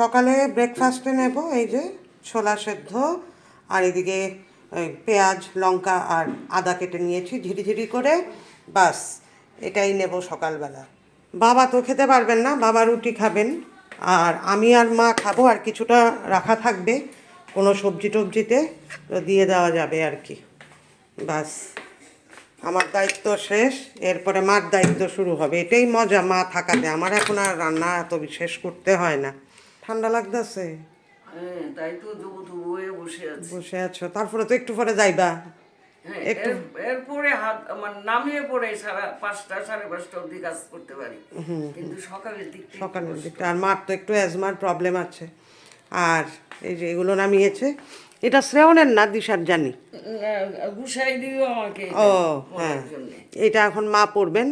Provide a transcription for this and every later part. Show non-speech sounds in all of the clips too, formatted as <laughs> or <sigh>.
সকালে ব্রেকফাস্টে নেব, এই যে ছোলা সেদ্ধ, আর এদিকে পেঁয়াজ, লঙ্কা আর আদা কেটে নিয়েছি ঝিরিঝিরি করে, বাস, এটাই নেব সকালবেলা। বাবা তো খেতে পারবেন না, বাবা রুটি খাবেন, আর আমি আর মা খাব, আর কিছুটা রাখা থাকবে, কোনো সবজি টবজিতে, তো দিয়ে দেওয়া যাবে আর কি। বাস, আমার দায়িত্ব শেষ, এরপরে মার দায়িত্ব শুরু হবে, এটাই মজা মা থাকাতে, আমার এখন আর রান্না এত বিশেষ করতে হয় না। ঠান্ডা লাগতেছে? হ্যাঁ তাই তো বসে আছি। বসে আছো তারপরে তো একটু পরে যাইবা। হ্যাঁ, এরপরে হাত মানে নামিয়ে পড়ে সারা পাঁচটা সাড়ে পাঁচটা অব্দি কাজ করতে পারি। কিন্তু সকালের দিকটা সকালের দিকটা আর মার তো একটু অ্যাজমার প্রবলেম আছে। আর এই যে এগুলো নামিয়েছে এটা না দিশার জানি? উম, দিও আমাকে ও হ্যাঁ। এটা এখন মা পড়বেন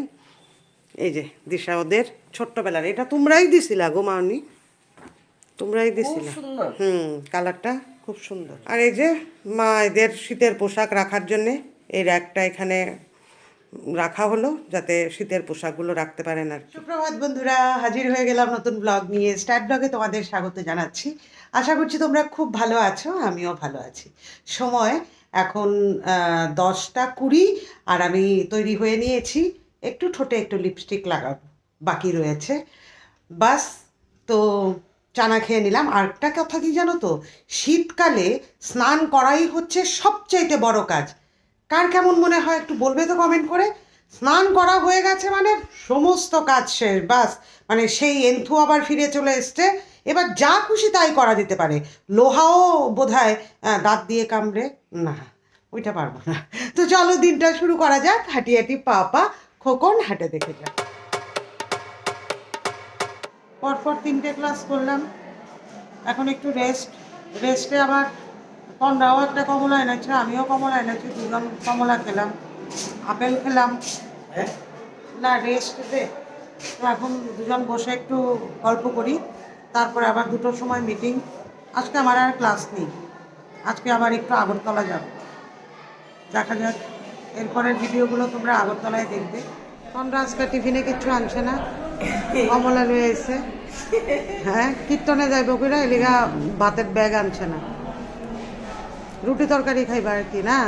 এই যে দিশা ওদের ছোট্টবেলার এটা তোমরাই দিছিলা গো মাউনি তোমরাই খুব দিছিলা। হুম কালারটা খুব সুন্দর। আর এই যে মা এদের শীতের পোশাক রাখার জন্যে এই র্যাকটা এখানে রাখা হলো যাতে শীতের পোশাকগুলো রাখতে পারেন আর সুপ্রভাত বন্ধুরা হাজির হয়ে গেলাম নতুন ব্লগ নিয়ে স্টার্ট ব্লগে তোমাদের স্বাগত জানাচ্ছি। আশা করছি তোমরা খুব ভালো আছো আমিও ভালো আছি। সময় এখন দশটা কুড়ি আর আমি তৈরি হয়ে নিয়েছি একটু ঠোঁটে একটু লিপস্টিক লাগাবো বাকি রয়েছে। বাস তো চানা খেয়ে নিলাম। আর একটা কথা কি জানো তো? শীতকালে স্নান করাই হচ্ছে সবচাইতে বড় কাজ। কার কেমন মনে হয় একটু বলবে তো কমেন্ট করে? স্নান করা হয়ে গেছে মানে সমস্ত কাজ শেষ, বাস। মানে সেই এন্থু আবার ফিরে চলে এসছে। এবার যা খুশি তাই করা যেতে পারে। লোহাও বোধ হয় দাঁত দিয়ে কামড়ে। না, ওইটা পারব না। তো চলো দিনটা শুরু করা যাক। হাঁটি হাঁটি পা পা খোকন, হাঁটে দেখে যাক পরপর তিনটে ক্লাস করলাম। এখন একটু রেস্ট রেস্টে আবার তন্ডাও একটা কমলা এনেছে আমিও কমলা এনেছি দুজন কমলা খেলাম আপেল খেলাম। না রেস্ট দে। তো এখন দুজন বসে একটু গল্প করি তারপরে আবার দুটোর সময় মিটিং আজকে আমার আর ক্লাস নেই। আজকে আবার একটু আগরতলা যাব। দেখা যাক এরপরের ভিডিওগুলো তোমরা আগরতলায় দেখবে। তন্দ্রা আজকে টিফিনে কিচ্ছু আনছে না। কমলা লয়ে এসে হ্যাঁ কীর্তনে যাইব কইরা এলিগা ভাতের ব্যাগ আনছে না। রুটি তরকারি খাইবা আর কি না।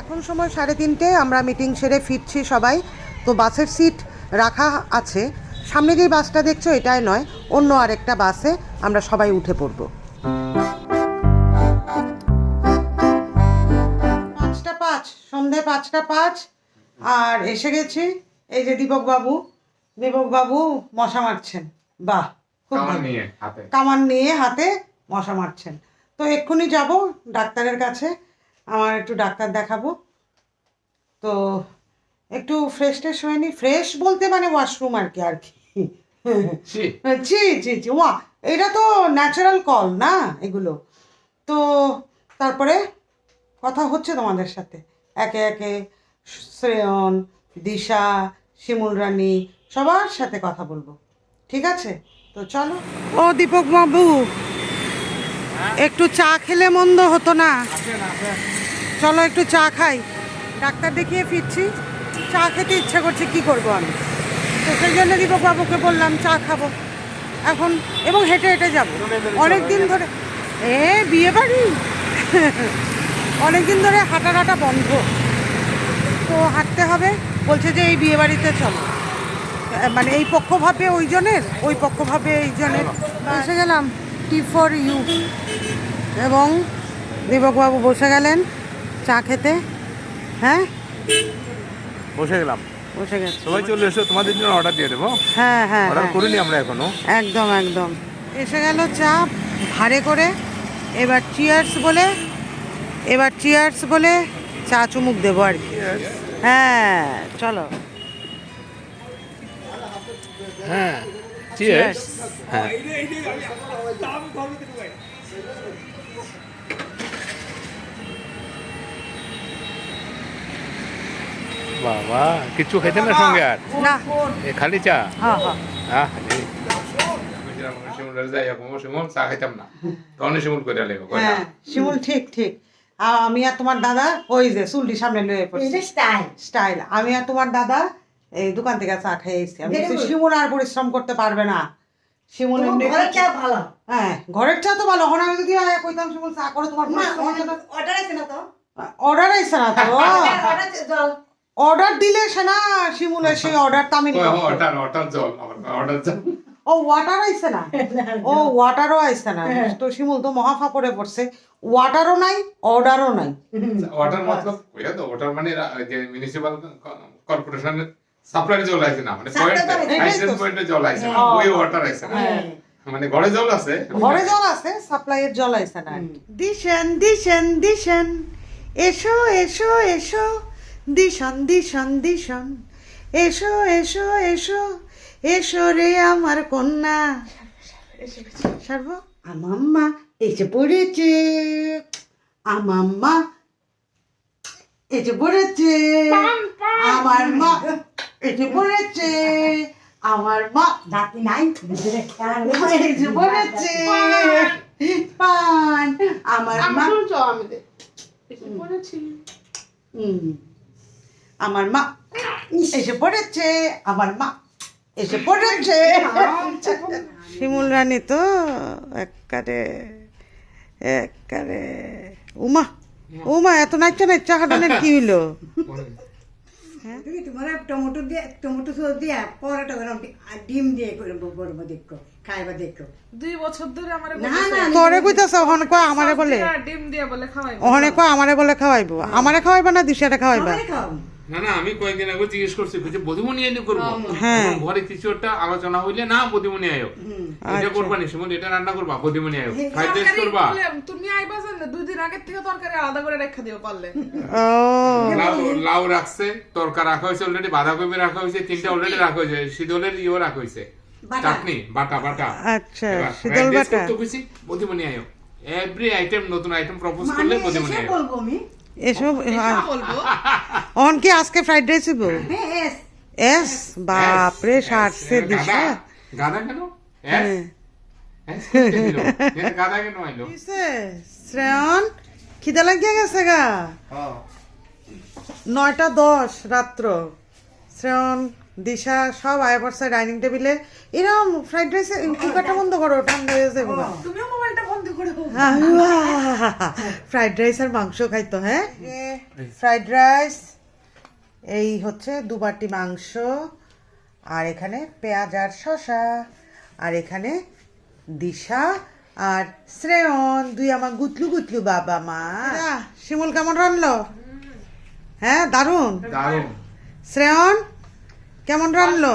এখন সময় সাড়ে তিনটে আমরা মিটিং সেরে ফিরছি সবাই। তো বাসের সিট রাখা আছে। সামনে যেই বাসটা দেখছ এটাই নয় অন্য আরেকটা বাসে আমরা সবাই উঠে পড়ব। পাঁচটা পাঁচ সন্ধে পাঁচটা পাঁচ আর এসে গেছি এই যে দীপক বাবু দীপক বাবু মশা মারছেন। বাহ খুব কামান নিয়ে হাতে। মশা মারছেন। তো এক্ষুনি যাব ডাক্তারের কাছে আমার একটু ডাক্তার দেখাবো। তো একটু ফ্রেশ ট্রেশ হয়নি ফ্রেশ বলতে মানে ওয়াশরুম আর কি আর কি। জি জি জি ওয়া এটা তো ন্যাচারাল কল না এগুলো। তো তারপরে কথা হচ্ছে তোমাদের সাথে। একে একে শ্রেয়ন দিশা শিমুল রানী সবার সাথে কথা বলব। ঠিক আছে? তো চলো। ও দীপক বাবু একটু চা খেলে মন্দ হতো না। চলো একটু চা খাই। ডাক্তার দেখিয়ে ফিরছি। চা খেতে ইচ্ছে করছে কি করব আমি? তো সেই জন্য দীপক বাবুকে বললাম চা খাব। এখন এবং হেঁটে হেঁটে যাব। অনেক দিন ধরে এ বিয়ে বাড়ি? অনেক দিন ধরে হাঁটা হাঁটা বন্ধ। তো হাঁটতে হবে। বলছে যে এই বিয়ে বাড়িতে চলো। মানে এই পক্ষ ভাবে ওই জনের? ওই পক্ষ ভাবে এই জনের? এসে গেলাম। টি ফর ইউ এবং দীপকবাবু বসে গেলেন চা খেতে। হ্যাঁ? বসে গেলাম। বসে গেছে। সবাই চলে এসো তোমাদের জন্য অর্ডার দিয়ে দেবো। হ্যাঁ হ্যাঁ অর্ডার হ্যাঁ। করিনি আমরা এখনও। একদম একদম। এসে গেল চা ভারে করে। এবার চিয়ার্স বলে এবার চিয়ার্স বলে চা চুমুক দেবো আর কি। হ্যাঁ চলো। হ্যাঁ হ্যাঁ। বাবা কিচ্ছু খেতে না সঙ্গে আর? না। খালি চা? হ্যাঁ হ্যাঁ। হ্যাঁ শিমুল চা খাইতাম না। তখন শিমুল করে লেগো হ্যাঁ শিমুল ঠিক ঠিক। আর আমি আর তোমার দাদা ওই যে চুলটি সামনে লয়ে পড়ছি। স্টাইল। আমি আর তোমার দাদা এই দোকান থেকে চা খেয়ে এসেছি। আমি বলছি, শিমুল আর পরিশ্রম করতে পারবে না। শিমুল এমনি ঘরের চা ভালো? হ্যাঁ ঘরের চা তো ভালো। এখন আমি যদি আয়া কইতাম শিমুল চা করে তোমার না অর্ডার আছে না তো? অর্ডার আইছে না তো? <laughs> অর্ডার দিলে সে না শিমুলের সেই অর্ডার তামিল অর্ডার ওটার জল ওটার জল ও ওয়াটার আইছে না? <laughs> ও ওয়াটারও আইছে না। তো শিমুল তো মহাফা পড়ে পড়ছে। ওয়াটারও নাই অর্ডারও নাই। ওয়াটার মতলব ওইটা তো ওটার মানে যে মিউনিসিপাল কর্পোরেশনের সাপ্লাই জল আছে না মানে পয়েন্ট জল লাইসেন্স পয়েন্টে জল আছে না ওই ওয়াটার আছে না। মানে ঘরে জল আছে ঘরে জল আছে সাপ্লাইয়ের জল আইছে না। দিশন দিশন দিশন। এসো এসো এসো। দিশন দিশন দিশন। এসো এসো এসো। এসো রে আমার কন্যা। সারব? আমার মা এসে পড়েছে। আমার মা এসে পড়েছে। আমার মা এসে পড়েছে। আমার মা নাই এসে পড়েছে। পান। আমার মা হুম। আমার মা এসে পড়েছে। আমার মা এসে পড়েছে। শিমুল রানী তো এককারে এককারে। উমা উমা এত নাচা নাচা হাঁটানের কি হইল? তোমার টমেটো দিয়ে টমেটো সস দিয়ে পরোটা গরম ডিম দিয়ে করব দেখো খাইবা দেখো। দুই বছর ধরে আমারে না না তোরে কইতাছে ওখানে কয় আমারে বলে? ডিম দিয়ে বলে খাওয়াই ওখানে কয় আমারে বলে খাওয়াইবো? আমারে খাওয়াইবা না দিশারে খাওয়াইবা? আমারে না না আমি কয়েকদিন আগে জিজ্ঞেস করছি যে বদিমনি এনে করব? হ্যাঁ। ঘরে কিছু একটা আলোচনা হইলে না বদিমনি আয়ো এটা করবা নি সুমন এটা রান্না করবা বদিমনি আয়ো ফ্রাইড রাইস করবা? তুমি আইবা জানলে দুই দিন আগের থেকে তরকারি আলাদা করে রেখে দিও পারলে। লাউ লাউ রাখছে তরকা রাখা হয়েছে অলরেডি বাঁধাকপি রাখা হয়েছে তিনটা অলরেডি রাখা হয়েছে শীতলের ইও রাখা হয়েছে। বাটা। চাটনি বাটা বাটা। আচ্ছা শীতল বাটা। কইছি বদিমনি আয়ো এভরি আইটেম নতুন আইটেম প্রপোজ করলে মানে বদিমনি আয়ো বলব আমি এসব বলব। অন কি আজকে ফ্রাইড রাইস হইব? হ্যাঁ এস এস বাপরে সারছে দিশা। গাদা কেন? এস? হ্যাঁ। শ্রেয়ন খিদে লাগিয়ে গেছে গা। নয়টা দশ রাত্র। শ্রেয়ন দিশা সব আয় পড়ছে ডাইনিং টেবিলে। এরকম ফ্রাইড রাইস কুকারটা বন্ধ করো ঠান্ডা হয়ে যাবে গা। তুমিও মোবাইলটা বন্ধ করে দাও। <laughs> ফ্রাইড রাইস আর মাংস খাইতো হ্যাঁ? ফ্রাইড রাইস এই হচ্ছে দু বাটি মাংস আর এখানে পেঁয়াজ আর শশা আর এখানে দিশা আর শ্রেয়ন দুই আমার গুতলু গুতলু বাবা মা। শিমুল কেমন রান্নলো হ্যাঁ দারুণ দারুণ। শ্রেয়ন কেমন রান্নলো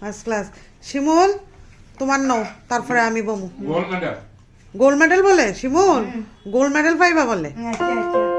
ফার্স্ট ক্লাস শিমুল তোমার নও তারপরে আমি বমু। গোল্ড মেডাল বলে শিমুল? গোল্ড মেডেল পাইবা বলে। আচ্ছা আচ্ছা।